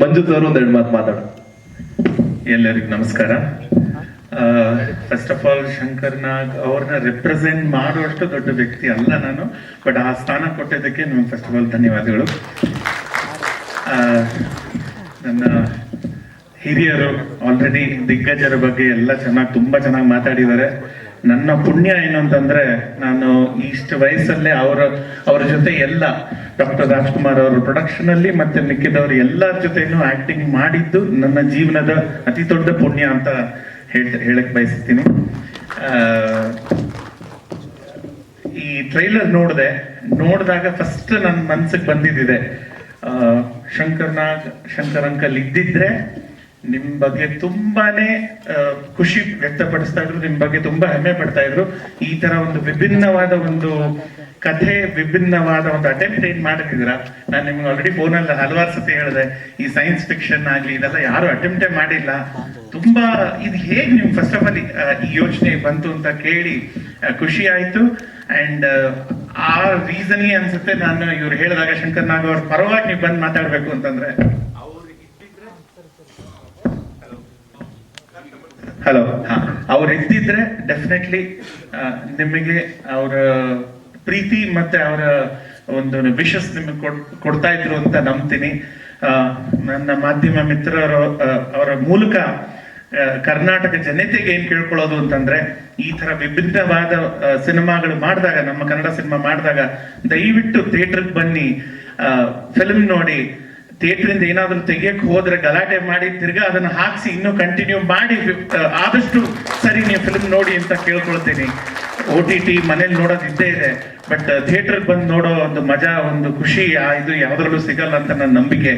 ಮಂಜು sir ಎರಡು ಮಾತು ಮಾತಾಡ. ಎಲ್ಲರಿಗೂ ನಮಸ್ಕಾರ. First of all Shankar Nag ಅವ್ರನ್ನ ರೆಪ್ರೆಸೆಂಟ್ ಮಾಡುವಷ್ಟು ದೊಡ್ಡ ವ್ಯಕ್ತಿ ಅಲ್ಲ ನಾನು ಬಟ್ ಆ ಸ್ಥಾನ ಕೊಟ್ಟಿದ್ದಕ್ಕೆ ನಿಮ್ಗೆ ಫಸ್ಟ್ ಆಫ್ ಆಲ್ ಧನ್ಯವಾದಗಳು. ನನ್ನ ಹಿರಿಯರು ಆಲ್ರೆಡಿ ದಿಗ್ಗಜರ ಬಗ್ಗೆ ಎಲ್ಲ ಚೆನ್ನಾಗಿ, ತುಂಬಾ ಚೆನ್ನಾಗಿ ಮಾತಾಡಿದ್ದಾರೆ. ನನ್ನ ಪುಣ್ಯ ಏನು ಅಂತಂದ್ರೆ ನಾನು ಇಷ್ಟು ವಯಸ್ಸಲ್ಲೇ ಅವರ ಅವರ ಜೊತೆ ಎಲ್ಲ, ಡಾಕ್ಟರ್ ರಾಜ್ಕುಮಾರ್ ಅವರ ಪ್ರೊಡಕ್ಷನ್ ಅಲ್ಲಿ ಮತ್ತೆ ಮಿಕ್ಕಿದವರು ಎಲ್ಲರ ಜೊತೆನೂ ಆಕ್ಟಿಂಗ್ ಮಾಡಿದ್ದು ನನ್ನ ಜೀವನದ ಅತಿ ದೊಡ್ಡ ಪುಣ್ಯ ಅಂತ ಹೇಳಕ್ ಬಯಸ್ತೀನಿ. ಈ ಟ್ರೈಲರ್ ನೋಡಿದೆ, ನೋಡಿದಾಗ ಫಸ್ಟ್ ನನ್ನ ಮನ್ಸಿಗೆ ಬಂದಿದ್ದಿದೆ. ಶಂಕರ್ನಾಗ್, ಶಂಕರ್ ನಾಗ್ ಶಂಕರ್ ಅಂಕಲ್ ಇದ್ದಿದ್ರೆ ನಿಮ್ ಬಗ್ಗೆ ತುಂಬಾನೇ ಖುಷಿ ವ್ಯಕ್ತಪಡಿಸ್ತಾ ಇದ್ರು, ನಿಮ್ ಬಗ್ಗೆ ತುಂಬಾ ಹೆಮ್ಮೆ ಪಡ್ತಾ ಇದ್ರು. ಈ ತರ ಒಂದು ವಿಭಿನ್ನವಾದ ಒಂದು ಕಥೆ, ವಿಭಿನ್ನವಾದ ಒಂದು ಅಟೆಂಪ್ಟ್ ಏನ್ ಮಾಡಿದಿರ ನಾನು ನಿಮ್ಗೆ ಆಲ್ರೆಡಿ ಅಲ್ಲಿ ಹಲವಾರು ಸತಿ ಹೇಳಿದೆ, ಈ ಸೈನ್ಸ್ ಫಿಕ್ಷನ್ ಆಗ್ಲಿ, ಇದೆಲ್ಲ ಯಾರು ಅಟೆಂಪ್ಟೇ ಮಾಡಿಲ್ಲ. ತುಂಬಾ, ಇದು ಹೇಗ್ ನಿಮ್ ಫಸ್ಟ್ ಆಫ್ ಆಲ್ ಈ ಯೋಚನೆ ಬಂತು ಅಂತ ಕೇಳಿ ಖುಷಿ ಆಯ್ತು. ಅಂಡ್ ಆ ರೀಸನ್ ಅನ್ಸುತ್ತೆ, ನಾನು ಇವ್ರು ಹೇಳಿದಾಗ ಶಂಕರ್ ನಾಗ್ ಅವ್ರ ಪರವಾಗಿ ನೀವು ಬಂದು ಮಾತಾಡ್ಬೇಕು ಅಂತಂದ್ರೆ ಹಲೋ ಹಾ. ಅವ್ರು ಇದ್ದಿದ್ರೆ ಡೆಫಿನೆಟ್ಲಿ ನಿಮಗೆ ಅವರ ಪ್ರೀತಿ ಮತ್ತೆ ಅವರ ಒಂದು ವಿಶಸ್ ನಿಮಗೆ ಕೊಡ್ತಾ ಇದ್ರು ಅಂತ ನಂಬ್ತೀನಿ. ನನ್ನ ಮಾಧ್ಯಮ ಮಿತ್ರರ ಅವರ ಮೂಲಕ ಕರ್ನಾಟಕ ಜನತೆಗೆ ಏನ್ ಕೇಳ್ಕೊಳ್ಳೋದು ಅಂತಂದ್ರೆ, ಈ ತರ ವಿಭಿನ್ನವಾದ ಸಿನಿಮಾಗಳು ಮಾಡಿದಾಗ, ನಮ್ಮ ಕನ್ನಡ ಸಿನಿಮಾ ಮಾಡಿದಾಗ ದಯವಿಟ್ಟು ಥಿಯೇಟರ್ಗೆ ಬನ್ನಿ ಫಿಲ್ಮ್ ನೋಡಿ ಥಿಯೇಟರ್ ಇಂದ ಏನಾದ್ರೂ ತೆಗಿಯಕ್ ಹೋದ್ರೆ ಗಲಾಟೆ ಮಾಡಿ ತಿರ್ಗಾ ಅದನ್ನ ಹಾಕ್ಸಿ ಇನ್ನೂ ಕಂಟಿನ್ಯೂ ಮಾಡಿ ಆದಷ್ಟು ಸರಿ ನೀವು ಫಿಲ್ಮ್ ನೋಡಿ ಅಂತ ಕೇಳ್ಕೊಳ್ತೀನಿ. ಓ ಟಿ ಟಿ ಮನೇಲಿ ನೋಡೋದು ಇದ್ದೇ ಇದೆ ಬಟ್ ಥಿಯೇಟರ್ ಬಂದು ನೋಡೋ ಒಂದು ಮಜಾ, ಒಂದು ಖುಷಿ, ಆ ಇದು ಯಾವ್ದ್ರಲ್ಲೂ ಸಿಗಲ್ಲ ಅಂತ ನನ್ನ ನಂಬಿಕೆ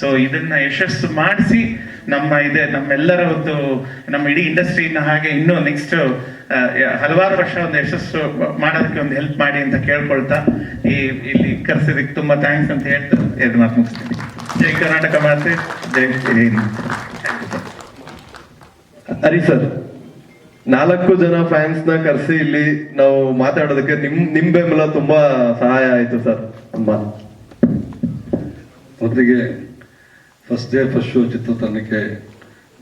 ಸೊ ಇದನ್ನ ಯಶಸ್ಸು ಮಾಡಿಸಿ, ನಮ್ಮ ಇದೆ, ನಮ್ಮೆಲ್ಲರ ಒಂದು, ನಮ್ಮ ಇಡೀ ಇಂಡಸ್ಟ್ರಿನ ಹಾಗೆ ಇನ್ನೂ ನೆಕ್ಸ್ಟ್ ಹಲವಾರು ವರ್ಷ ಒಂದು ಯಶಸ್ಸು ಮಾಡೋದಕ್ಕೆ ಒಂದು ಹೆಲ್ಪ್ ಮಾಡಿ ಅಂತ ಕೇಳ್ಕೊಳ್ತಾ, ಈ, ಇಲ್ಲಿ ಕರೆಸಿದಕ್ಕೆ ತುಂಬಾ ಥ್ಯಾಂಕ್ಸ್ ಅಂತ ಹೇಳ್ತಾ ಎರಡು ಮಾತು ಮುಗಿಸ್ತೀನಿ ಜೈ ಕರ್ನಾಟಕ ಮಾತೆ, ಜೈ. ಹರಿ ಸರ್ ನಾಲ್ಕು ಜನ ಫ್ಯಾನ್ಸ್ನ ಕರೆಸಿ ಇಲ್ಲಿ ನಾವು ಮಾತಾಡೋದಕ್ಕೆ ನಿಮ್ ನಿಮ್ ಬೆಂಬಲ ತುಂಬಾ ಸಹಾಯ ಆಯ್ತು ಸರ್ ತುಂಬಾ ಮೊದಲಿಗೆ ಫಸ್ಟ್ ಡೇ ಫಸ್ಟ್ ಶೋ ಚಿತ್ರತಂಡಕ್ಕೆ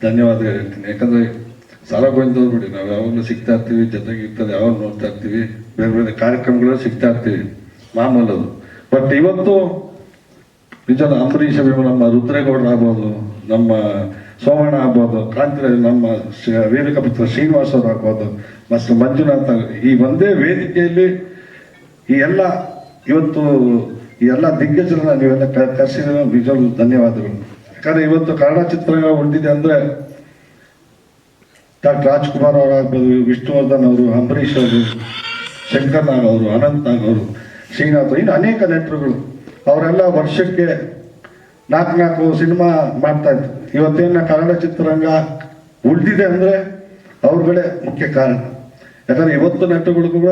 ಧನ್ಯವಾದಗಳು ಹೇಳ್ತೀನಿ. ಯಾಕಂದ್ರೆ ಸಾಲ ಬಂದವ್ರು ಬಿಡಿ, ನಾವು ಯಾವಾಗಲೂ ಸಿಗ್ತಾ ಇರ್ತೀವಿ, ಜೊತೆಗೆ ಇರ್ತದೆ ಯಾವಾಗ ನೋಡ್ತಾ ಇರ್ತೀವಿ. ಬೇರೆ ಬೇರೆ ಕಾರ್ಯಕ್ರಮಗಳು ಸಿಗ್ತಾ ಇರ್ತೀವಿ. ಮಾಮೂಲು ಅದು. ಬಟ್ ಇವತ್ತು, ನಿಜ ಅಂಬರೀಷ್ ಅಭಿಮಾನ ನಮ್ಮ ರುದ್ರೇಗೌಡರಾಗ್ಬೋದು, ನಮ್ಮ ಸೋಮಣ್ಣ ಆಗ್ಬೋದು ಕಾಂತಿರಾಜ್ ನಮ್ಮ ಶ್ರೀ- ವೀರಕಪುತ್ರ ಶ್ರೀನಿವಾಸ್ ಅವರು ಆಗ್ಬೋದು ಮತ್ತು ಮಂಜುನಾಥ ಈ ಒಂದೇ ವೇದಿಕೆಯಲ್ಲಿ ಈ ಎಲ್ಲ ಇವತ್ತು ಈ ಎಲ್ಲ ದಿಗ್ಗಜರನ್ನ ನೀವೆಲ್ಲ ಕ- ಕರೆಸಿದ್ರೆ. ನಿಜವಾಗ್ಲೂ ಧನ್ಯವಾದಗಳು. ಯಾಕಂದ್ರೆ ಇವತ್ತು ಕನ್ನಡ ಚಿತ್ರರಂಗ ಉಳಿದಿದೆ ಅಂದ್ರೆ ಡಾಕ್ಟರ್ ರಾಜ್ಕುಮಾರ್ ಅವರಾಗ್ಬೋದು ವಿಷ್ಣುವರ್ಧನ್ ಅವರು, ಅಂಬರೀಷ್ ಅವರು, ಶಂಕರ್ ನಾಗ್ ಅವರು, ಅನಂತ್ ನಾಗ್ ಅವರು, ಶ್ರೀನಾಥ್ ಇನ್ನು ಅನೇಕ ನಟರುಗಳು. ಅವರೆಲ್ಲ ವರ್ಷಕ್ಕೆ ನಾಲ್ಕು ನಾಲ್ಕು ಸಿನಿಮಾ ಮಾಡ್ತಾ ಇದ್ರು. ಇವತ್ತೇನ ಕನ್ನಡ ಚಿತ್ರರಂಗ ಉಳಿದಿದೆ ಅಂದ್ರೆ ಅವ್ರಗಡೆ ಮುಖ್ಯ ಕಾರಣ. ಯಾಕಂದ್ರೆ ಇವತ್ತು ನಟಗಳು ಕೂಡ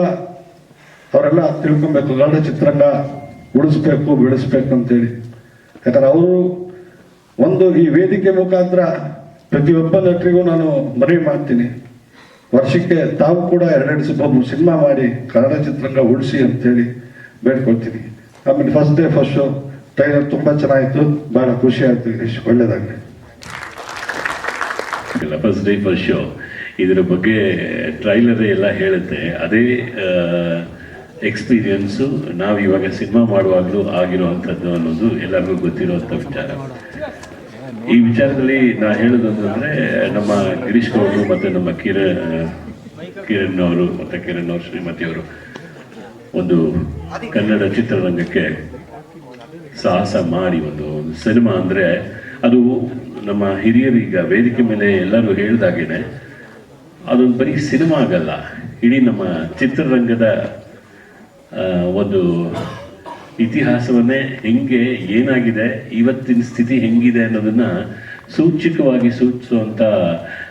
ಅವರೆಲ್ಲ ತಿಳ್ಕೊಬೇಕು, ಕನ್ನಡ ಚಿತ್ರರಂಗ ಉಳಿಸ್ಬೇಕು, ಬೆಳೆಸ್ಬೇಕು ಅಂತೇಳಿ. ಯಾಕಂದ್ರೆ ಅವರು ಒಂದು ಈ ವೇದಿಕೆ ಮುಖಾಂತರ ಪ್ರತಿಯೊಬ್ಬ ನಟರಿಗೂ ನಾನು ಮನವಿ ಮಾಡ್ತೀನಿ. ವರ್ಷಕ್ಕೆ ತಾವು ಕೂಡ ಎರಡೆರಡು ಸಿಬ್ಬ ಸಿನಿಮಾ ಮಾಡಿ ಕನ್ನಡ ಚಿತ್ರರಂಗ ಉಳಿಸಿ ಅಂತೇಳಿ ಬೇಡ್ಕೊಳ್ತೀನಿ. ಆಮೇಲೆ first day first show trailer ತುಂಬಾ ಚೆನ್ನಾಗಿತ್ತು. ಬಹಳ ಖುಷಿ ಆಯ್ತು ಇಷ್ಟು ಒಳ್ಳೇದಾಗಲಿ. ಇಲ್ಲ ಫಸ್ಟ್ ಡೇ ಶೋ ಇದರ ಬಗ್ಗೆ ಟ್ರೈಲರ್ ಎಲ್ಲ ಹೇಳುತ್ತೆ. ಅದೇ ಎಕ್ಸ್ಪೀರಿಯನ್ಸು ನಾವು ಇವಾಗ ಸಿನಿಮಾ ಮಾಡುವಾಗಲೂ ಆಗಿರುವಂಥದ್ದು ಅನ್ನೋದು ಎಲ್ಲರಿಗೂ ಗೊತ್ತಿರುವಂಥ ವಿಚಾರ. ಈ ವಿಚಾರದಲ್ಲಿ ನಾ ಹೇಳೋದಂತಂದ್ರೆ, ನಮ್ಮ ಗಿರೀಶ್ ಗೌಡರು ಮತ್ತು ನಮ್ಮ ಕಿರಣ್ ಕಿರಣ್ ಅವರು ಮತ್ತು ಕಿರಣ್ ಅವರು, ಶ್ರೀಮತಿ ಅವರು ಒಂದು ಕನ್ನಡ ಚಿತ್ರರಂಗಕ್ಕೆ ಸಾಹಸ ಮಾಡಿ ಒಂದು ಒಂದು ಸಿನಿಮಾ ಅಂದ್ರೆ ಅದು ನಮ್ಮ ಹಿರಿಯರು ಈಗ ವೇದಿಕೆ ಮೇಲೆ ಎಲ್ಲರೂ ಹೇಳ್ದಾಗೇನೆ ಅದೊಂದು ಬರೀ ಸಿನಿಮಾ ಆಗಲ್ಲ ಇಡೀ ನಮ್ಮ ಚಿತ್ರರಂಗದ ಒಂದು ಇತಿಹಾಸವನ್ನೇ ಹೆಂಗೆ ಏನಾಗಿದೆ ಇವತ್ತಿನ ಸ್ಥಿತಿ ಹೆಂಗಿದೆ ಅನ್ನೋದನ್ನ ಸೂಚಕವಾಗಿ ಸೂಚಿಸುವಂತ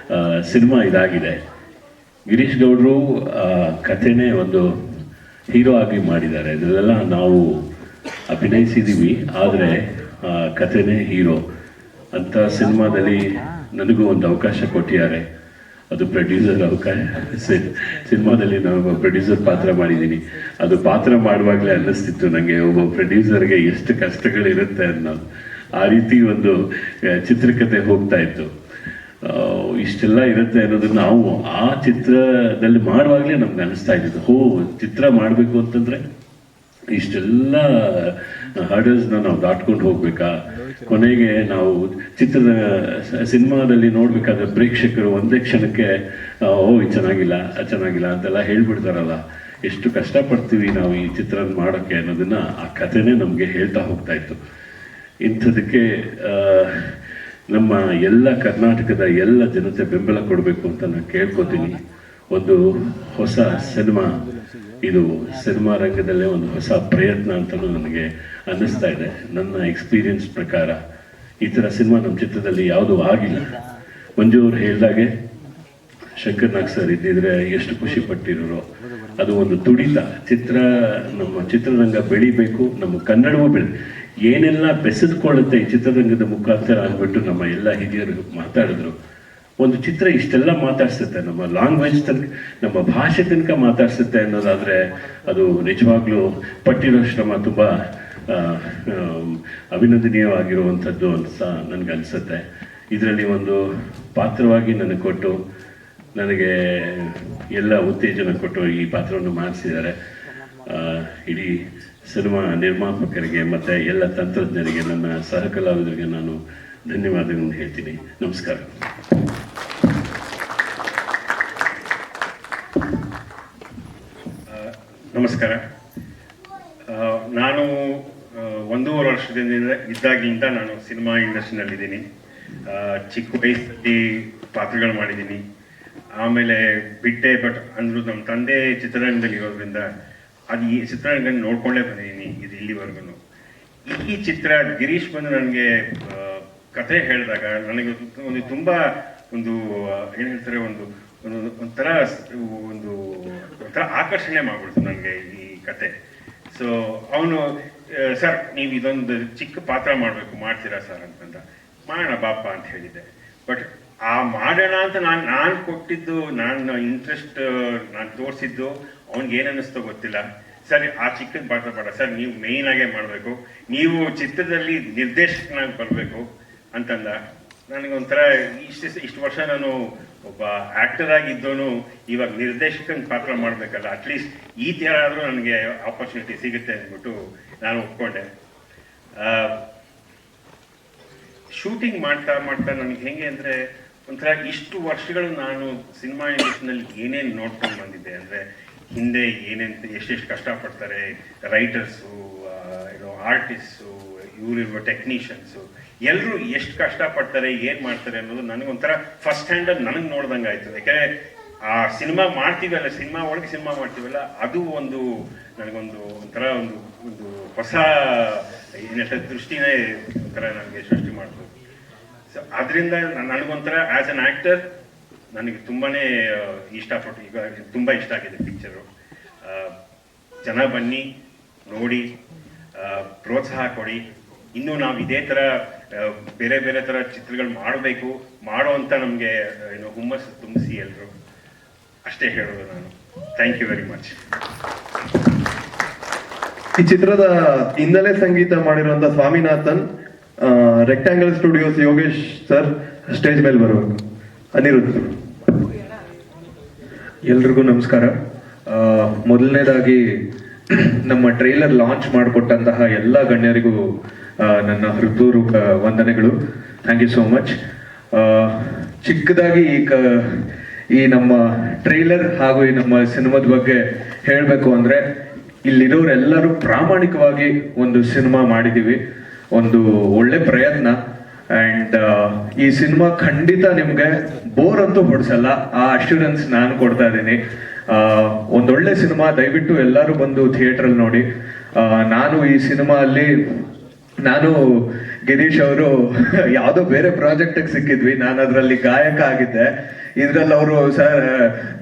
ಆ, ಸಿನಿಮಾ ಇದಾಗಿದೆ. ಗಿರೀಶ್ ಗೌಡರು ಕಥೆನೇ ಒಂದು ಹೀರೋ ಆಗಿ ಮಾಡಿದ್ದಾರೆ. ಇದೆಲ್ಲ ನಾವು ಅಭಿನಯಿಸಿದ್ದೀವಿ ಆದರೆ ಕಥೆನೇ ಹೀರೋ. ಅಂತ ಸಿನಿಮಾದಲ್ಲಿ ನನಗೂ ಒಂದು ಅವಕಾಶ ಕೊಟ್ಟಿದ್ದಾರೆ. ಅದು ಪ್ರೊಡ್ಯೂಸರ್ ಅವಕಾಶ ಸಿನಿಮಾದಲ್ಲಿ ನಾನು ಪ್ರೊಡ್ಯೂಸರ್ ಪಾತ್ರ ಮಾಡಿದ್ದೀನಿ. ಅದು ಪಾತ್ರ ಮಾಡುವಾಗಲೇ ಅನ್ನಿಸ್ತಿತ್ತು ನನಗೆ ಒಬ್ಬ ಪ್ರೊಡ್ಯೂಸರ್ಗೆ ಎಷ್ಟು ಕಷ್ಟಗಳಿರುತ್ತೆ ಅನ್ನೋದು. ಆ ರೀತಿ ಒಂದು ಚಿತ್ರಕತೆ ಹೋಗ್ತಾ ಇತ್ತು. ಇಷ್ಟೆಲ್ಲ ಇರುತ್ತೆ ಅನ್ನೋದು ನಾವು ಆ ಚಿತ್ರದಲ್ಲಿ ಮಾಡುವಾಗಲೇ ನಮ್ಗೆ ಅನಿಸ್ತಾ ಇದ್ದಿದ್ದು. ಹೋ, ಚಿತ್ರ ಮಾಡಬೇಕು ಅಂತಂದ್ರೆ ಇಷ್ಟೆಲ್ಲ ಹರ್ಡಲ್ಸ್ನ ನಾವು ದಾಟ್ಕೊಂಡು ಹೋಗ್ಬೇಕಾ? ಕೊನೆಗೆ ನಾವು ಚಿತ್ರದ ಸಿನಿಮಾದಲ್ಲಿ ನೋಡ್ಬೇಕಾದ್ರೆ ಪ್ರೇಕ್ಷಕರು ಒಂದೇ ಕ್ಷಣಕ್ಕೆ ಓ ಚೆನ್ನಾಗಿಲ್ಲ ಚೆನ್ನಾಗಿಲ್ಲ ಅಂತೆಲ್ಲ ಹೇಳ್ಬಿಡ್ತಾರಲ್ಲ. ಎಷ್ಟು ಕಷ್ಟಪಡ್ತೀವಿ ನಾವು ಈ ಚಿತ್ರ ಮಾಡೋಕ್ಕೆ ಅನ್ನೋದನ್ನ ಆ ಕಥೆನೇ ನಮಗೆ ಹೇಳ್ತಾ ಹೋಗ್ತಾ ಇತ್ತು. ಇಂಥದಕ್ಕೆ ನಮ್ಮ ಎಲ್ಲ ಕರ್ನಾಟಕದ ಎಲ್ಲ ಜನತೆ ಬೆಂಬಲ ಕೊಡಬೇಕು ಅಂತ ನಾನು ಕೇಳ್ಕೊತೀನಿ. ಒಂದು ಹೊಸ ಸಿನಿಮಾ ಇದು ಸಿನಿಮಾ ರಂಗದಲ್ಲೇ ಒಂದು ಹೊಸ ಪ್ರಯತ್ನ ಅಂತಲೂ ನನಗೆ ಅನ್ನಿಸ್ತಾ ಇದೆ. ನನ್ನ ಎಕ್ಸ್ಪೀರಿಯನ್ಸ್ ಪ್ರಕಾರ ಈ ಥರ ಸಿನಿಮಾ ನಮ್ಮ ಚಿತ್ರದಲ್ಲಿ ಯಾವುದೂ ಆಗಿಲ್ಲ. ಮಂಜು ಅವರು ಹೇಳಿದಾಗೆ ಶಂಕರ್ ನಾಗ್ ಸರ್ ಇದ್ದಿದ್ರೆ ಎಷ್ಟು ಖುಷಿ ಪಟ್ಟಿರೋರು. ಅದು ಒಂದು ತುಡಿತ. ಚಿತ್ರ, ನಮ್ಮ ಚಿತ್ರರಂಗ ಬೆಳಿಬೇಕು, ನಮ್ಮ ಕನ್ನಡವೂ ಬೆಳಿ, ಏನೆಲ್ಲ ಬೆಸೆದುಕೊಳ್ಳುತ್ತೆ ಈ ಚಿತ್ರರಂಗದ ಮುಖಾಂತರ ಅಂದ್ಬಿಟ್ಟು ನಮ್ಮ ಎಲ್ಲ ಹಿರಿಯರು ಮಾತಾಡಿದ್ರು. ಒಂದು ಚಿತ್ರ ಇಷ್ಟೆಲ್ಲ ಮಾತಾಡ್ಸುತ್ತೆ. ನಮ್ಮ ಲ್ಯಾಂಗ್ವೇಜ್ ತನಕ, ನಮ್ಮ ಭಾಷೆ ತನಕ ಮಾತಾಡ್ಸುತ್ತೆ ಅನ್ನೋದಾದ್ರೆ ಅದು ನಿಜವಾಗ್ಲೂ ಪಟ್ಟಿರೋ ಶ್ರಮ ತುಂಬ ಅಭಿನಂದನೀಯವಾಗಿರುವಂಥದ್ದು ಅಂತ ನನಗೆ ಅನಿಸುತ್ತೆ. ಇದರಲ್ಲಿ ಒಂದು ಪಾತ್ರವಾಗಿ ನನಗೆ ಕೊಟ್ಟು, ನನಗೆ ಎಲ್ಲ ಉತ್ತೇಜನ ಕೊಟ್ಟು ಈ ಪಾತ್ರವನ್ನು ಮಾಡಿಸಿದ್ದಾರೆ. ಇಡೀ ಸಿನಿಮಾ ನಿರ್ಮಾಪಕರಿಗೆ ಮತ್ತು ಎಲ್ಲ ತಂತ್ರಜ್ಞರಿಗೆ, ನನ್ನ ಸಹಕಲಾವಿದರಿಗೆ ನಾನು ಧನ್ಯವಾದಗಳನ್ನು ಹೇಳ್ತೀನಿ. ನಮಸ್ಕಾರ. ನಮಸ್ಕಾರ. ನಾನು ಒಂದೂವರೆ ವರ್ಷದಿಂದ ಇದ್ದಾಗಿಂದ ನಾನು ಸಿನಿಮಾ ಇಂಡಸ್ಟ್ರಿನಲ್ಲಿದ್ದೀನಿ. ಚಿಕ್ಕ ವಯಸ್ಸಲ್ಲಿ ಪಾತ್ರಗಳು ಮಾಡಿದ್ದೀನಿ. ಆಮೇಲೆ ಬಿಟ್ಟೆ, ಬಟ್ ಅಂದರೂ ನಮ್ಮ ತಂದೆ ಚಿತ್ರರಂಗದಲ್ಲಿ ಇರೋದ್ರಿಂದ ಅದು ಈ ಚಿತ್ರರಂಗ ನೋಡ್ಕೊಂಡೇ ಬಂದಿದ್ದೀನಿ, ಇದು ಇಲ್ಲಿವರೆಗೂ. ಈ ಚಿತ್ರ ಗಿರೀಶ್ ಬಂದು ನನಗೆ ಕಥೆ ಹೇಳಿದಾಗ ನನಗೆ ಒಂದು- ತುಂಬ ಒಂದು, ಏನು ಹೇಳ್ತಾರೆ, ಒಂದು ಒಂದು, ಒಂಥರ ಒಂದು ಒಂಥರ ಆಕರ್ಷಣೆ ಮಾಡ್ಬಿಡ್ತು ನನಗೆ ಈ ಕತೆ ಸೊ ಅವನು ಸರ್, ನೀವು ಇದೊಂದು ಚಿಕ್ಕ ಪಾತ್ರ ಮಾಡಬೇಕು, ಮಾಡ್ತೀರಾ ಸರ್? ಅಂತಂದ. ಮಾಡೋಣ ಬಾಪ ಅಂತ ಹೇಳಿದ್ದೆ. ಬಟ್ ಆ ಮಾಡೋಣ ಅಂತ ನಾನು ನಾನು ಕೊಟ್ಟಿದ್ದು, ನಾನು ಇಂಟ್ರೆಸ್ಟ್ ನಾನು ತೋರಿಸಿದ್ದು ಅವ್ನಿಗೆ ಏನಿಸ್ತೋ ಗೊತ್ತಿಲ್ಲ. ಸರಿ, ಆ ಚಿಕ್ಕದ ಪಾತ್ರ ಬೇಡ ಸರ್, ನೀವು ಮೇಯ್ನಾಗೇ ಮಾಡಬೇಕು. ನೀವು ಚಿತ್ರದಲ್ಲಿ ನಿರ್ದೇಶಕನಾಗಿ ಬರಬೇಕು. ಅಂತಂದ. ನನಗೊಂಥರ ಇಷ್ಟು ಇಷ್ಟು ವರ್ಷ ನಾನು ಒಬ್ಬ ಆಕ್ಟರ್ ಆಗಿದ್ದೋನು ಇವಾಗ ನಿರ್ದೇಶಕನ ಪಾತ್ರ ಮಾಡಬೇಕಲ್ಲ ಅಟ್ಲೀಸ್ಟ್ ಈ ಥರ ಆದರೂ ನನಗೆ ಆಪರ್ಚುನಿಟಿ ಸಿಗುತ್ತೆ ಅಂದ್ಬಿಟ್ಟು ನಾನು ಒಪ್ಕೊಂಡೆ. ಶೂಟಿಂಗ್ ಮಾಡ್ತಾ ಮಾಡ್ತಾ ನನಗೆ ಹೆಂಗೆ ಅಂದರೆ, ಒಂಥರ ಇಷ್ಟು ವರ್ಷಗಳು ನಾನು ಸಿನಿಮಾ ಇಂಡಸ್ಟ್ರಿನಲ್ಲಿ ಏನೇನು ನೋಡ್ಕೊಂಡು ಬಂದಿದ್ದೆ ಅಂದರೆ, ಹಿಂದೆ ಏನೇನು ಎಷ್ಟೆಷ್ಟು ಕಷ್ಟಪಡ್ತಾರೆ ರೈಟರ್ಸು ಏನೋ ಆರ್ಟಿಸ್ಟು ಇವರಿರುವ ಟೆಕ್ನಿಷಿಯನ್ಸು ಎಲ್ಲರೂ ಎಷ್ಟು ಕಷ್ಟಪಡ್ತಾರೆ, ಏನು ಮಾಡ್ತಾರೆ ಅನ್ನೋದು ನನಗೊಂಥರ ಫಸ್ಟ್ ಹ್ಯಾಂಡಲ್ಲಿ ನನಗೆ ನೋಡ್ದಂಗೆ ಆಯ್ತು. ಯಾಕಂದ್ರೆ ಆ ಸಿನಿಮಾ ಮಾಡ್ತೀವಲ್ಲ, ಸಿನಿಮಾ ಒಳಗೆ ಸಿನಿಮಾ ಮಾಡ್ತೀವಲ್ಲ, ಅದು ಒಂದು ನನಗೊಂದು ಒಂಥರ ಒಂದು ಒಂದು ಹೊಸ ಏನು ಹೇಳ್ತಾರೆ ದೃಷ್ಟಿನೇ ಒಂಥರ ನನಗೆ ಸೃಷ್ಟಿ ಮಾಡ್ಬೋದು ಸೊ ಅದರಿಂದ ನನಗೊಂಥರ ಆ್ಯಸ್ ಅನ್ ಆ್ಯಕ್ಟರ್ ನನಗೆ ತುಂಬಾನೇ ಇಷ್ಟಪಟ್ಟು, ಈಗ ತುಂಬ ಇಷ್ಟ ಆಗಿದೆ ಪಿಕ್ಚರು ಜನ ಬನ್ನಿ, ನೋಡಿ ಪ್ರೋತ್ಸಾಹ ಕೊಡಿ. ಇನ್ನು ನಾವು ಇದೇ ಥರ ಬೇರೆ ಬೇರೆ ಥರ ಚಿತ್ರಗಳು ಮಾಡಬೇಕು, ಮಾಡೋ ಅಂತ ನಮಗೆ ಏನು ಹುಮ್ಮಸ್ಸು ತುಂಬಿಸಿ ಎಲ್ಲರೂ ಅಷ್ಟೇ ಹೇಳೋದು ನಾನು. ಥ್ಯಾಂಕ್ ಯು ವೆರಿ ಮಚ್ ಈ ಚಿತ್ರದ ಹಿನ್ನೆಲೆ ಸಂಗೀತ ಮಾಡಿರುವಂತ Swaminathan rectangle studios Yogesh sir, stage ಮೇಲೆ ಬರಬೇಕು ಅನಿರುದ್ಧ. ಎಲ್ರಿಗೂ ನಮಸ್ಕಾರ. ಮೊದಲನೇದಾಗಿ ನಮ್ಮ ಟ್ರೈಲರ್ ಲಾಂಚ್ ಮಾಡಿಕೊಟ್ಟಂತಹ ಎಲ್ಲ ಗಣ್ಯರಿಗೂ ನನ್ನ ಹೃದಯಪೂರ್ವಕ ವಂದನೆಗಳು. ಥ್ಯಾಂಕ್ ಯು ಸೋ ಮಚ್ ಚಿಕ್ಕದಾಗಿ ಈ ಕ, ಈ ನಮ್ಮ ಟ್ರೈಲರ್ ಹಾಗೂ ಈ ನಮ್ಮ ಸಿನಿಮಾದ ಬಗ್ಗೆ ಹೇಳಬೇಕು ಅಂದರೆ, ಇಲ್ಲಿರೋರೆಲ್ಲರೂ ಪ್ರಾಮಾಣಿಕವಾಗಿ ಒಂದು ಸಿನಿಮಾ ಮಾಡಿದ್ದೀವಿ. ಒಂದು ಒಳ್ಳೆ ಪ್ರಯತ್ನ. ಆ್ಯಂಡ್ ಈ ಸಿನಿಮಾ ಖಂಡಿತ ನಿಮಗೆ ಬೋರ್ ಅಂತೂ ಹೊಡ್ಸಲ್ಲ. ಆ ಅಶ್ಯೂರೆನ್ಸ್ ನಾನು ಕೊಡ್ತಾ ಇದ್ದೀನಿ. ಒಂದೊಳ್ಳೆ ಸಿನಿಮಾ ದಯವಿಟ್ಟು ಎಲ್ಲರೂ ಬಂದು ಥಿಯೇಟರ್ ಅಲ್ಲಿ ನೋಡಿ ನಾನು ಈ ಸಿನಿಮಾ ಅಲ್ಲಿ ನಾನು ಗಿರೀಶ್ ಅವರು ಯಾವುದೋ ಬೇರೆ ಪ್ರಾಜೆಕ್ಟ್ ಸಿಕ್ಕಿದ್ವಿ. ನಾನು ಅದರಲ್ಲಿ ಗಾಯಕ ಆಗಿದ್ದೆ. ಇದ್ರಲ್ಲಿ ಅವರು, ಸರ್,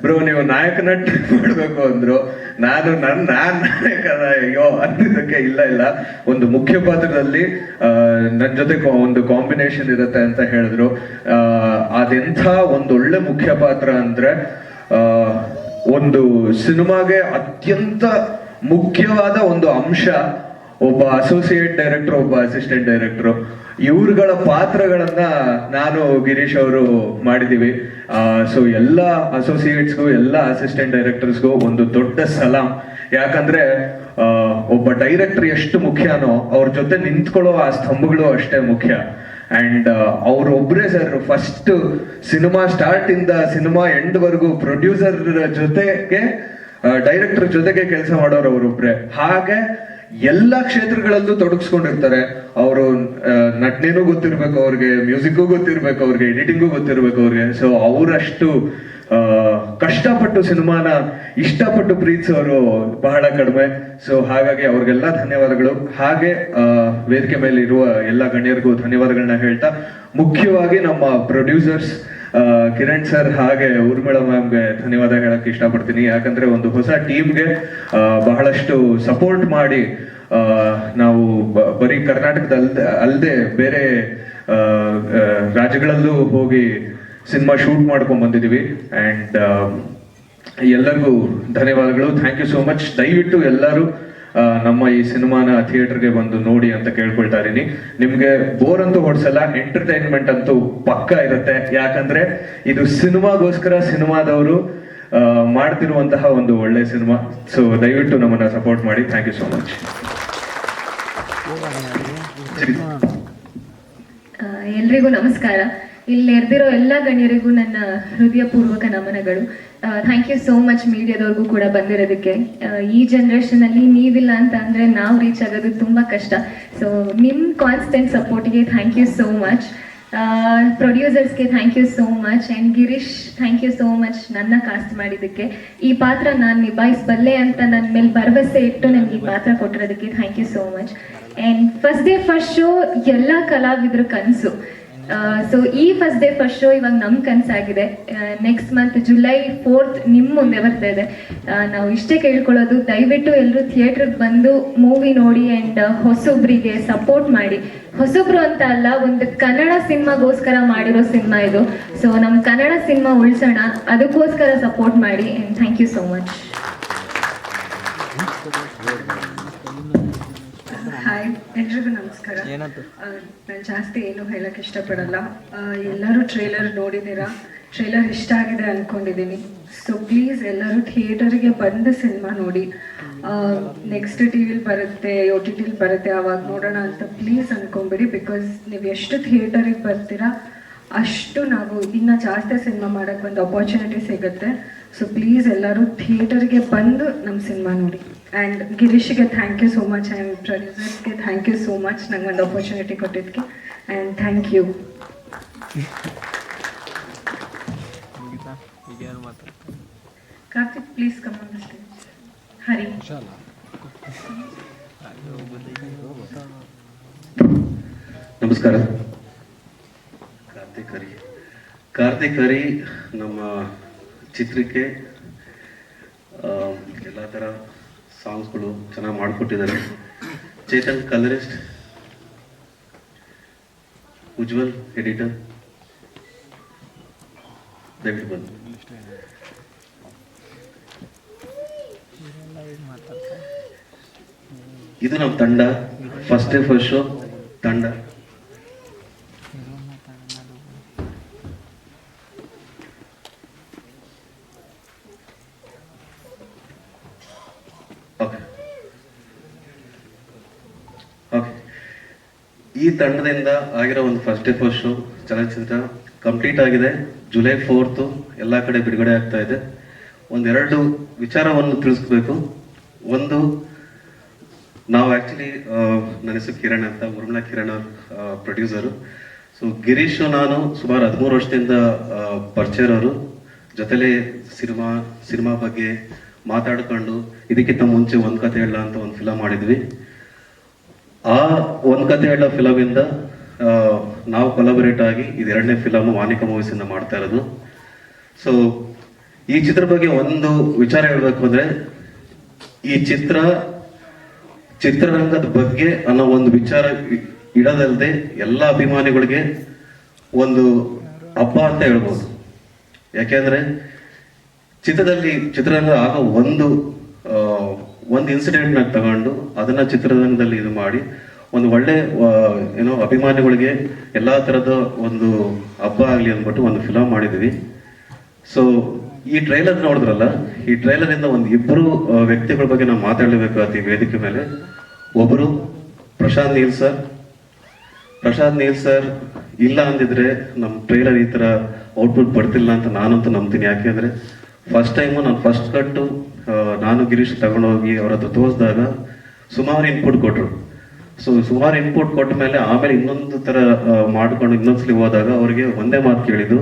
ಬ್ರೋ, ನೀವು ನಾಯಕ ನಟ ಮಾಡಬೇಕು ಅಂದ್ರು. ನಾನು ನನ್ನ ನಾನ್ ನಾಯಕ ಅಯ್ಯೋ ಅನ್ನೋದಕ್ಕೆ ಇಲ್ಲ ಇಲ್ಲ. ಒಂದು ಮುಖ್ಯ ಪಾತ್ರದಲ್ಲಿ ನನ್ನ ನನ್ ಜೊತೆ ಒಂದು ಕಾಂಬಿನೇಷನ್ ಇರುತ್ತೆ ಅಂತ ಹೇಳಿದ್ರು. ಅದೆಂಥ ಒಂದೊಳ್ಳೆ ಮುಖ್ಯ ಪಾತ್ರ ಅಂದ್ರೆ ಒಂದು ಸಿನಿಮಾಗೆ ಅತ್ಯಂತ ಮುಖ್ಯವಾದ ಒಂದು ಅಂಶ ಒಬ್ಬ ಅಸೋಸಿಯೇಟ್ ಡೈರೆಕ್ಟರ್ ಒಬ್ಬ ಅಸಿಸ್ಟೆಂಟ್ ಡೈರೆಕ್ಟರ್ ಇವ್ರುಗಳ ಪಾತ್ರಗಳನ್ನ ನಾನು ಗಿರೀಶ್ ಅವರು ಮಾಡಿದೀವಿ ಸೊ ಎಲ್ಲ ಅಸೋಸಿಯೇಟ್ಸ್ಗೂ ಎಲ್ಲ ಅಸಿಸ್ಟೆಂಟ್ ಡೈರೆಕ್ಟರ್ಸ್ಗೂ ಒಂದು ದೊಡ್ಡ ಸಲಾಂ. ಯಾಕಂದ್ರೆ ಒಬ್ಬ ಡೈರೆಕ್ಟರ್ ಎಷ್ಟು ಮುಖ್ಯನೋ ಅವ್ರ ಜೊತೆ ನಿಂತ್ಕೊಳ್ಳೋ ಆ ಸ್ತಂಭಗಳು ಅಷ್ಟೇ ಮುಖ್ಯ. ಅಂಡ್ ಅವ್ರೊಬ್ರೇ ಸರ್ ಫಸ್ಟ್ ಸಿನಿಮಾ ಸ್ಟಾರ್ಟ್ ಇಂದ ಸಿನಿಮಾ ಎಂಡ್ ವರೆಗೂ ಪ್ರೊಡ್ಯೂಸರ್ ಜೊತೆಗೆ ಡೈರೆಕ್ಟರ್ ಜೊತೆಗೆ ಕೆಲಸ ಮಾಡೋರು ಅವರೊಬ್ರೆ. ಹಾಗೆ ಎಲ್ಲ ಕ್ಷೇತ್ರಗಳಲ್ಲೂ ತೊಡಗಿಸ್ಕೊಂಡಿರ್ತಾರೆ. ಅವರು ನಟನೆನೂ ಗೊತ್ತಿರ್ಬೇಕು ಅವ್ರಿಗೆ ಮ್ಯೂಸಿಕ್ಗೂ ಗೊತ್ತಿರ್ಬೇಕು ಅವ್ರಿಗೆ ಎಡಿಟಿಂಗು ಗೊತ್ತಿರ್ಬೇಕು ಅವ್ರಿಗೆ. ಸೊ ಅವರಷ್ಟು ಕಷ್ಟಪಟ್ಟು ಸಿನಿಮಾನ ಇಷ್ಟಪಟ್ಟು ಪ್ರೀತಿಸೋರು ಬಹಳ ಕಡಿಮೆ. ಸೊ ಹಾಗಾಗಿ ಅವ್ರಿಗೆಲ್ಲ ಧನ್ಯವಾದಗಳು. ಹಾಗೆ ವೇದಿಕೆ ಮೇಲೆ ಇರುವ ಎಲ್ಲ ಗಣ್ಯರಿಗೂ ಧನ್ಯವಾದಗಳನ್ನ ಹೇಳ್ತಾ, ಮುಖ್ಯವಾಗಿ ನಮ್ಮ ಪ್ರೊಡ್ಯೂಸರ್ಸ್ ಕಿರಣ್ ಸರ್ ಹಾಗೆ ಊರ್ಮಿಳಾ ಮ್ಯಾಮ್ಗೆ ಧನ್ಯವಾದ ಹೇಳಕ್ ಇಷ್ಟಪಡ್ತೀನಿ. ಯಾಕಂದ್ರೆ ಒಂದು ಹೊಸ ಟೀಮ್ಗೆ ಬಹಳಷ್ಟು ಸಪೋರ್ಟ್ ಮಾಡಿ ನಾವು ಬರೀ ಕರ್ನಾಟಕದ ಅಲ್ಲದೆ ಬೇರೆ ರಾಜ್ಯಗಳಲ್ಲೂ ಹೋಗಿ ಸಿನಿಮಾ ಶೂಟ್ ಮಾಡ್ಕೊಂಡ್ ಬಂದಿದೀವಿ. ಅಂಡ್ ಎಲ್ಲರಿಗೂ ಧನ್ಯವಾದಗಳು. ಥ್ಯಾಂಕ್ ಯು ಸೋ ಮಚ್ ದಯವಿಟ್ಟು ಎಲ್ಲರೂ ನಮ್ಮ ಈ ಸಿನಿಮಾನ ಥಿಯೇಟರ್ಗೆ ಬಂದು ನೋಡಿ ಅಂತ ಕೇಳ್ಕೊಳ್ತಾ ಇದೀನಿ ನಿಮ್ಗೆ ಬೋರ್ ಅಂತೂ ಹೊಡ್ಸಲ್ಲ ಎಂಟರ್ಟೈನ್ಮೆಂಟ್ ಅಂತೂ ಪಕ್ಕ ಇರುತ್ತೆ. ಯಾಕಂದ್ರೆ ಇದು ಸಿನಿಮಾಗೋಸ್ಕರ ಸಿನಿಮಾದವರು ಮಾಡ್ತಿರುವಂತಹ ಒಂದು ಒಳ್ಳೆ ಸಿನಿಮಾ. ಸೊ ದಯವಿಟ್ಟು ನಮ್ಮನ್ನ ಸಪೋರ್ಟ್ ಮಾಡಿ. ಥ್ಯಾಂಕ್ ಯು ಸೋ ಮಚ್ ಎಲ್ರಿಗೂ ನಮಸ್ಕಾರ. ಇಲ್ಲಿ ನೆರೆದಿರೋ ಎಲ್ಲ ಗಣ್ಯರಿಗೂ ನನ್ನ ಹೃದಯಪೂರ್ವಕ ನಮನಗಳು. ಥ್ಯಾಂಕ್ ಯು ಸೋ ಮಚ್ ಮೀಡಿಯಾದವ್ರಿಗೂ ಕೂಡ ಬಂದಿರೋದಕ್ಕೆ. ಈ ಜನರೇಷನ್ ಅಲ್ಲಿ ನೀವಿಲ್ಲ ಅಂತ ಅಂದ್ರೆ ನಾವು ರೀಚ್ ಆಗೋದು ತುಂಬಾ ಕಷ್ಟ. ಸೊ ನಿಮ್ ಕಾನ್ಸ್ಟೆಂಟ್ ಸಪೋರ್ಟ್ಗೆ thank you so much ಪ್ರೊಡ್ಯೂಸರ್ಸ್ಗೆ thank you so much and Girish thank you so much ನನ್ನ ಕಾಸ್ಟ್ ಮಾಡಿದ್ದಕ್ಕೆ. ಈ ಪಾತ್ರ ನಾನು ನಿಭಾಯಿಸಬಲ್ಲೆ ಅಂತ ನನ್ನ ಮೇಲೆ ಭರವಸೆ ಇಟ್ಟು ನನಗೆ ಈ ಪಾತ್ರ ಕೊಟ್ಟಿರೋದಕ್ಕೆ thank you so much and first day first show ಎಲ್ಲ ಕಲಾವಿದ್ರ ಕನಸು. ಸೊ ಈ ಫಸ್ಟ್ ಡೇ ಫಸ್ಟ್ ಶೋ ಇವಾಗ ನಮ್ಮ ಕನಸಾಗಿದೆ. ನೆಕ್ಸ್ಟ್ ಮಂತ್ ಜುಲೈ ಫೋರ್ತ್ ನಿಮ್ಮ ಮುಂದೆ ಬರ್ತಾ ಇದೆ. ನಾವು ಇಷ್ಟೇ ಕೇಳ್ಕೊಳ್ಳೋದು, ದಯವಿಟ್ಟು ಎಲ್ಲರೂ ಥಿಯೇಟ್ರಿಗೆ ಬಂದು ಮೂವಿ ನೋಡಿ ಅಂಡ್ ಹೊಸೊಬ್ರಿಗೆ ಸಪೋರ್ಟ್ ಮಾಡಿ. ಹೊಸೊಬ್ರು ಅಂತ ಅಲ್ಲ, ಒಂದು ಕನ್ನಡ ಸಿನಿಮಾಗೋಸ್ಕರ ಮಾಡಿರೋ ಸಿನಿಮಾ ಇದು. ಸೊ ನಮ್ಮ ಕನ್ನಡ ಸಿನಿಮಾ ಉಳಿಸೋಣ, ಅದಕ್ಕೋಸ್ಕರ ಸಪೋರ್ಟ್ ಮಾಡಿ and thank you so much ಎಲ್ರಿಗೂ ನಮಸ್ಕಾರ. ನಾನು ಜಾಸ್ತಿ ಏನು ಹೇಳಕ್ ಇಷ್ಟಪಡಲ್ಲ. ಎಲ್ಲರೂ ಟ್ರೇಲರ್ ನೋಡಿದ್ದೀರಾ? ಟ್ರೇಲರ್ ಇಷ್ಟ ಆಗಿದೆ ಅನ್ಕೊಂಡಿದ್ದೀನಿ ಸೊ ಪ್ಲೀಸ್ ಎಲ್ಲರೂ ಥಿಯೇಟರ್ಗೆ ಬಂದು ಸಿನಿಮಾ ನೋಡಿ. ನೆಕ್ಸ್ಟ್ ಟಿ ವಿಲಿ ಬರುತ್ತೆ ಒ ಟಿ ಟಿಲಿ ಬರುತ್ತೆ ಅವಾಗ ನೋಡೋಣ ಅಂತ ಪ್ಲೀಸ್ ಅನ್ಕೊಂಬಿಡಿ ಬಿಕಾಸ್ ನೀವು ಎಷ್ಟು ಥಿಯೇಟರಿಗೆ ಬರ್ತೀರಾ ಅಷ್ಟು ನಾವು ಇನ್ನ ಜಾಸ್ತಿ ಸಿನಿಮಾ ಮಾಡೋಕ್ಕೆ ಒಂದು ಅಪಾರ್ಚುನಿಟಿ ಸಿಗುತ್ತೆ. ಸೊ ಪ್ಲೀಸ್ ಎಲ್ಲರೂ ಥಿಯೇಟರ್ಗೆ ಬಂದು ನಮ್ಮ ಸಿನಿಮಾ ನೋಡಿ. And ಗಿರೀಶ್ಗೆ thank you so much and ಪ್ರೊಡ್ಯೂಸರ್ಸ್ಗೆ thank you so much ನಂಗೆ ಒಂದು ಅಪರ್ಚುನಿಟಿ ಕೊಟ್ಟಿದ್ದಕ್ಕೆ and thank you Karthik please come on stage Hari ನಮಸ್ಕಾರ. ಕಾರ್ತಿಕ್ ಹರಿ. ಕಾರ್ತಿಕ್ ಹರಿ ನಮ್ಮ ಚಿತ್ರಕ್ಕೆ ಎಲ್ಲ ಥರ ಸಾಂಗ್ಸ್ಗಳು ಚೆನ್ನಾಗಿ ಮಾಡಿಕೊಟ್ಟಿದ್ದಾರೆ. ಚೇತನ್ ಕಲರಿಸ್ಟ್, ಉಜ್ವಲ್ ಎಡಿಟರ್ ಬಂದು ಇದು ನಮ್ಮ ತಂಡ ಫಸ್ಟ್ ಡೇ ಫಸ್ಟ್ ಶೋ ತಂಡ. ಈ ತಂಡದಿಂದ ಆಗಿರೋ ಒಂದು ಫಸ್ಟ್ ಡೇ ಫಸ್ಟ್ ಶೋ ಚಲನಚಿತ್ರ ಕಂಪ್ಲೀಟ್ ಆಗಿದೆ. ಜುಲೈ ಫೋರ್ತು ಎಲ್ಲ ಕಡೆ ಬಿಡುಗಡೆ ಆಗ್ತಾ ಇದೆ. ಒಂದೆರಡು ವಿಚಾರವನ್ನು ತಿಳಿಸ್ಬೇಕು. ಒಂದು, ನಾವು ಆ್ಯಕ್ಚುಲಿ ನನ್ನ ಹೆಸರು ಕಿರಣ್ ಅಂತ ಉರ್ಮಿಳಾ ಕಿರಣ್ ಅವ್ರ ಪ್ರೊಡ್ಯೂಸರು ಸೊ ಗಿರೀಶ್ ನಾನು ಸುಮಾರು ಹದಿಮೂರು ವರ್ಷದಿಂದ ಪರಿಚಯ ಇರೋರು. ಜೊತೆಲೆ ಸಿನಿಮಾ ಸಿನಿಮಾ ಬಗ್ಗೆ ಮಾತಾಡ್ಕೊಂಡು ಇದಕ್ಕಿಂತ ಮುಂಚೆ ಒಂದು ಕಥೆ ಹೇಳ ಅಂತ ಒಂದು ಫಿಲಮ್ ಮಾಡಿದ್ವಿ. ಆ ಒಂದು ಕತೆ ಹೇಳೋ ಫಿಲಮಿಂದ ನಾವು ಕೊಲಾಬರೇಟ್ ಆಗಿ ಇದು ಎರಡನೇ ಫಿಲಮ್ ವಾನಿಕ ಮೂವೀಸ್ ಇಂದ ಮಾಡ್ತಾ ಇರೋದು. ಸೊ ಈ ಚಿತ್ರ ಬಗ್ಗೆ ಒಂದು ವಿಚಾರ ಹೇಳಬೇಕು ಅಂದ್ರೆ, ಈ ಚಿತ್ರ, ಚಿತ್ರರಂಗದ ಬಗ್ಗೆ ಅನ್ನೋ ಒಂದು ವಿಚಾರ ಇಡದಲ್ಲದೆ ಎಲ್ಲ ಅಭಿಮಾನಿಗಳಿಗೆ ಒಂದು ಹಬ್ಬ ಅಂತ ಹೇಳ್ಬೋದು. ಯಾಕೆಂದ್ರೆ ಚಿತ್ರದಲ್ಲಿ ಚಿತ್ರರಂಗ ಆಗೋ ಒಂದು ಒಂದು ಇನ್ಸಿಡೆಂಟ್ನ ತಗೊಂಡು ಅದನ್ನ ಚಿತ್ರರಂಗದಲ್ಲಿ ಇದು ಮಾಡಿ ಒಂದು ಒಳ್ಳೆ ಏನೋ ಅಭಿಮಾನಿಗಳಿಗೆ ಎಲ್ಲ ಥರದ ಒಂದು ಹಬ್ಬ ಆಗಲಿ ಅಂದ್ಬಿಟ್ಟು ಒಂದು ಫಿಲಮ್ ಮಾಡಿದ್ವಿ. ಸೊ ಈ ಟ್ರೈಲರ್ ನೋಡಿದ್ರಲ್ಲ, ಈ ಟ್ರೈಲರಿಂದ ಒಂದು ಇಬ್ಬರು ವ್ಯಕ್ತಿಗಳ ಬಗ್ಗೆ ನಾವು ಮಾತಾಡಲೇಬೇಕು ಈ ವೇದಿಕೆ ಮೇಲೆ. ಒಬ್ಬರು ಪ್ರಶಾಂತ್ ನೀಲ್ ಸರ್ ಪ್ರಶಾಂತ್ ನೀಲ್ ಸರ್ ಇಲ್ಲ ಅಂದಿದ್ರೆ ನಮ್ಮ ಟ್ರೈಲರ್ ಈ ಥರ ಔಟ್ಪುಟ್ ಬರ್ತಿಲ್ಲ ಅಂತ ನಾನಂತೂ ನಂಬ್ತೀನಿ. ಯಾಕೆಂದ್ರೆ ಫಸ್ಟ್ ಟೈಮು ನಾನು ಫಸ್ಟ್ ಕಟ್ಟು ನಾನು ಗಿರೀಶ್ ತಗೊಂಡೋಗಿ ಅವ್ರ ಹತ್ರ ತೋರಿಸಿದಾಗ ಸುಮಾರು ಇನ್ಪುಟ್ ಕೊಟ್ಟರು ಸೊ ಸುಮಾರು ಇನ್ಪುಟ್ ಕೊಟ್ಟ ಮೇಲೆ ಆಮೇಲೆ ಇನ್ನೊಂದು ಆ, ಮಾಡ್ಕೊಂಡು ಇನ್ನೊಂದ್ಸಲಿ ಹೋದಾಗ ಅವರಿಗೆ ಒಂದೇ ಮಾತು ಕೇಳಿದ್ದು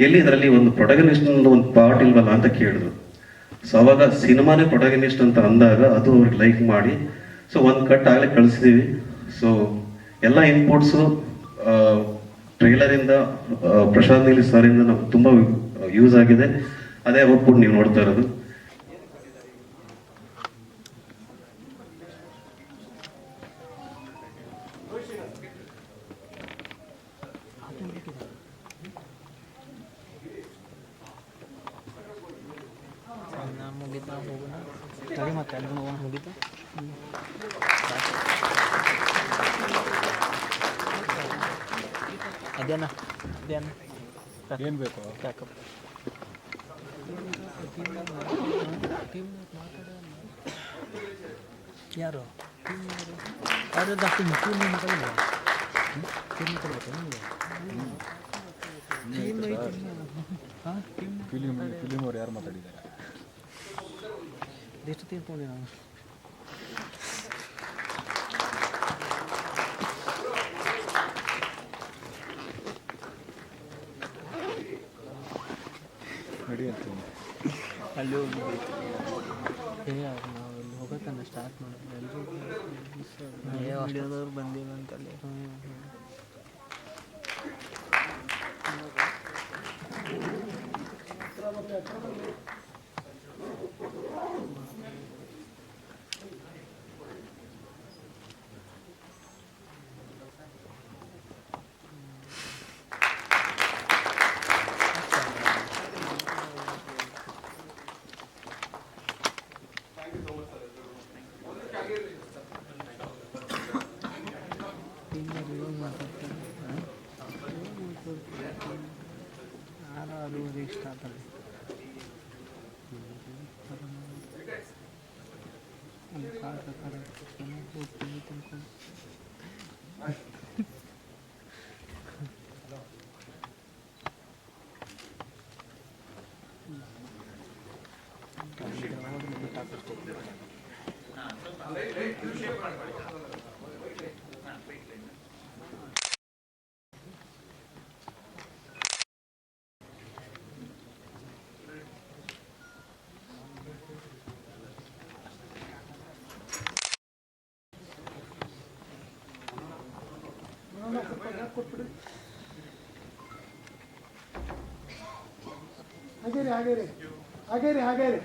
ಎಲ್ಲಿ ಇದರಲ್ಲಿ ಒಂದು ಪ್ರೊಟಗನಿಸ್ಟ್ ಒಂದು ಪಾರ್ಟ್ ಇಲ್ವಲ್ಲ ಅಂತ ಕೇಳಿದ್ರು. ಸೊ ಅವಾಗ ಸಿನಿಮಾನೇ ಪ್ರೊಟಗನಿಸ್ಟ್ ಅಂತ ಅಂದಾಗ ಅದು ಅವ್ರಿಗೆ ಲೈಕ್ ಮಾಡಿ ಸೊ ಒಂದು ಕಟ್ ಆಗಲೇ ಕಳಿಸಿದೀವಿ. ಸೊ ಎಲ್ಲ ಇನ್ಪುಟ್ಸು ಟ್ರೈಲರಿಂದ ಪ್ರಶಾಂತ್ ನೀಲಿ ಸರಿಂದ ನಮ್ಗೆ ತುಂಬ ಯೂಸ್ ಆಗಿದೆ. ಅದೇ ಔಟ್ಪುಟ್ ನೀವು ನೋಡ್ತಾ ಇರೋದು. ಮುಗಿತಾ ಹೋಗೋಣ ತಡಿ ಮತ್ತೆ ಅಲ್ಲಿ ಹೋಗೋಣ ಮುಗಿತಾ ಅದೇನ ಅದೇನ ಏನು ಬೇಕು ಪ್ಯಾಕಪ್ ಯಾರು ಯಾರು ಡಾಕ್ಟರ್ ಟೀಮ್ ಮಾತಾಡಿಲ್ಲ ಟೀಮ್ ಮಾತಾಡ್ಬೇಕು ನಿಮಗೆ ಹಾಂ ಟೀಮ್ ಫಿಲಿಮ್ ಫಿಲಿಮ್ ಅವ್ರು ಯಾರು ಮಾತಾಡಿದ್ದಾರೆ ಎಷ್ಟು ತೀರ್ಕೊಂಡು ನಡೆಯುತ್ತೆ ಅಲ್ಲಿ ಹೋಗಿ ಏ ನಾವು ಸ್ಟಾರ್ಟ್ ಮಾಡಿದ್ವಿ ಎಲ್ಲರೂ ಬಂದಿಲ್ಲ ಅಂತಲ್ಲಿ ಆರು ಆರೂವರೆ ಸ್ಟಾರ್ಟ್ ಅಲ್ಲಿ ಅಲ್ಲಿ ಕಾರ್ ಬೇಕಾದ್ರೆ ಹೋಗ್ತೀನಿ ತಿನ್ಕೊಂಡು ಹಾಗೇರಿ ಹಾಗೇರಿ. ಹಾಗೇರಿ ಹಾಗೇರಿ.